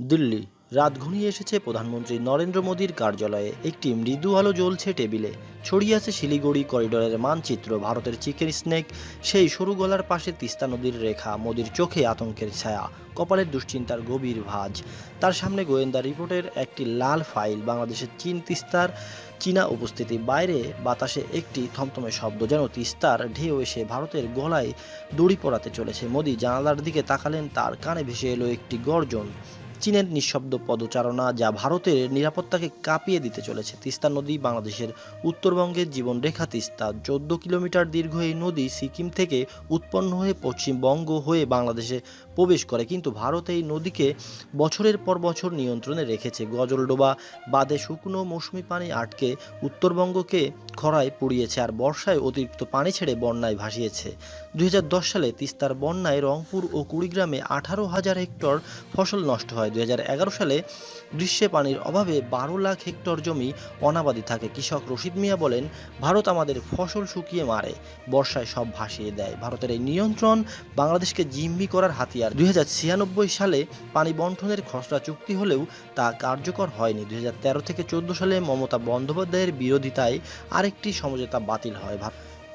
দিল্লি। রাত ঘনিয়ে এসেছে প্রধানমন্ত্রী নরেন্দ্র মোদীর কার্যালয়ে। একটি মৃদু আলো জ্বলছে টেবিলে। ছড়িয়ে আছে শিলিগুড়ি করিডোরের মানচিত্র। ভারতের চিকেন স্নেক, সেই সরু গলার পাশে তিস্তা নদীর রেখা, মোদীর চোখে আতঙ্কের ছায়া, কপালের দুশ্চিন্তার গভীর ভাঁজ। তার সামনে গোয়েন্দা রিপোর্টের একটি লাল ফাইল। বাংলাদেশের চীন তিস্তার চীনা উপস্থিতি। বাইরে বাতাসে একটি থমথমে শব্দ, যেন তিস্তার ঢেউ এসে ভারতের গলায় দড়ি পড়াতে চলেছে। মোদি জানালার দিকে তাকালেন, তার কানে ভেসে এলো একটি গর্জন। চীনের নিঃশব্দ পদচারণা যা ভারতের নিরাপত্তাকে কাঁপিয়ে দিতে চলেছে। তিস্তা নদী বাংলাদেশের উত্তরবঙ্গের জীবনরেখা তিস্তা। চোদ্দ কিলোমিটার দীর্ঘ এই নদী সিকিম থেকে উৎপন্ন হয়ে পশ্চিমবঙ্গ হয়ে বাংলাদেশে প্রবেশ করে। কিন্তু ভারত এই নদীকে বছরের পর বছর নিয়ন্ত্রণে রেখেছে। গজলডোবা বাদে শুকনো মৌসুমি পানি আটকে উত্তরবঙ্গকে খরায় পুড়িয়েছে আর বর্ষায় অতিরিক্ত পানি ছেড়ে বন্যায় ভাসিয়েছে। দু হাজার দশ সালে তিস্তার বন্যায় রংপুর ও কুড়িগ্রামে আঠারো হাজার হেক্টর ফসল নষ্ট হয়। দুই সালে গ্রীষ্মে পানির অভাবে বারো লাখ হেক্টর জমি অনাবাদি থাকে। কৃষক রশিদ মিয়া বলেন, ভারত আমাদের ফসল শুকিয়ে মারে, বর্ষায় সব ভাসিয়ে দেয়। ভারতের এই নিয়ন্ত্রণ বাংলাদেশকে জিম্মি করার হাতিয়ার। দুই হাজার ছিয়ানব্বই সালে পানি বন্টনের খসড়া চুক্তি হলেও তা কার্যকর হয়নি। দুই হাজার তেরো থেকে চোদ্দ সালে মমতা বন্দ্যোপাধ্যায়ের বিরোধিতায় আরেকটি সমঝোতা বাতিল হয়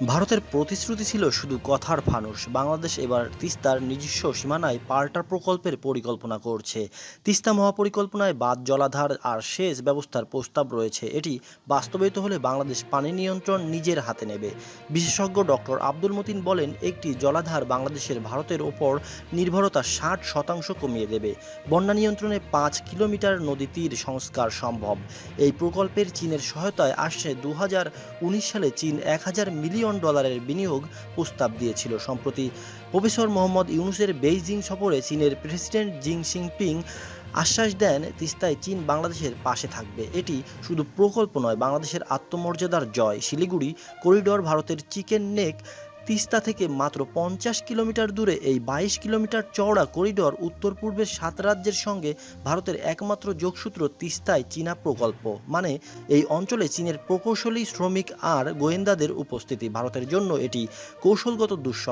ভারতের প্রতিশ্রুতি ছিল শুধু কথার ফানুস বাংলাদেশ এবার তিস্তার নিজস্ব সীমানায় পাল্টা প্রকল্পের পরিকল্পনা করছে। তিস্তা মহাপরিকল্পনায় বাদ জলাধার আর সেচ ব্যবস্থার প্রস্তাব রয়েছে। এটি বাস্তবায়িত হলে বাংলাদেশ পানি নিয়ন্ত্রণ নিজের হাতে নেবে। বিশেষজ্ঞ ডক্টর আব্দুল মতিন বলেন, একটি জলাধার বাংলাদেশের ভারতের ওপর নির্ভরতা ষাট শতাংশ কমিয়ে দেবে। বন্যা নিয়ন্ত্রণে পাঁচ কিলোমিটার নদী তীর সংস্কার সম্ভব। এই প্রকল্পের চীনের সহায়তায় আসছে দু হাজার উনিশ সালে চীন এক হাজার মিলিয়ন ডলারের বিনিয়োগ প্রস্তাব দিয়েছিল। সম্প্রতি প্রফেসর মোহাম্মদ ইউনুসের বেইজিং সফরে চীনের প্রেসিডেন্ট জিং সিংপিং আশ্বাস দেন, তিস্তায় চীন বাংলাদেশের পাশে থাকবে। এটি শুধু প্রকল্প নয়, বাংলাদেশের আত্মমর্যাদার জয়। শিলিগুড়ি করিডোর ভারতের চিকেন নেক তিস্তা থেকে মাত্র পঞ্চাশ কিলোমিটার দূরে এই বাইশ কিলোমিটার চওড়া করিডর উত্তর পূর্বের সাত রাজ্যের সঙ্গে ভারতের একমাত্র যোগসূত্র তিস্তায় চীনা প্রকল্প। মানে এই অঞ্চলে চীনের প্রকৌশলী শ্রমিক আর গোয়েন্দাদের উপস্থিতি। ভারতের জন্য এটি কৌশলগত দুঃস্বপ্ন।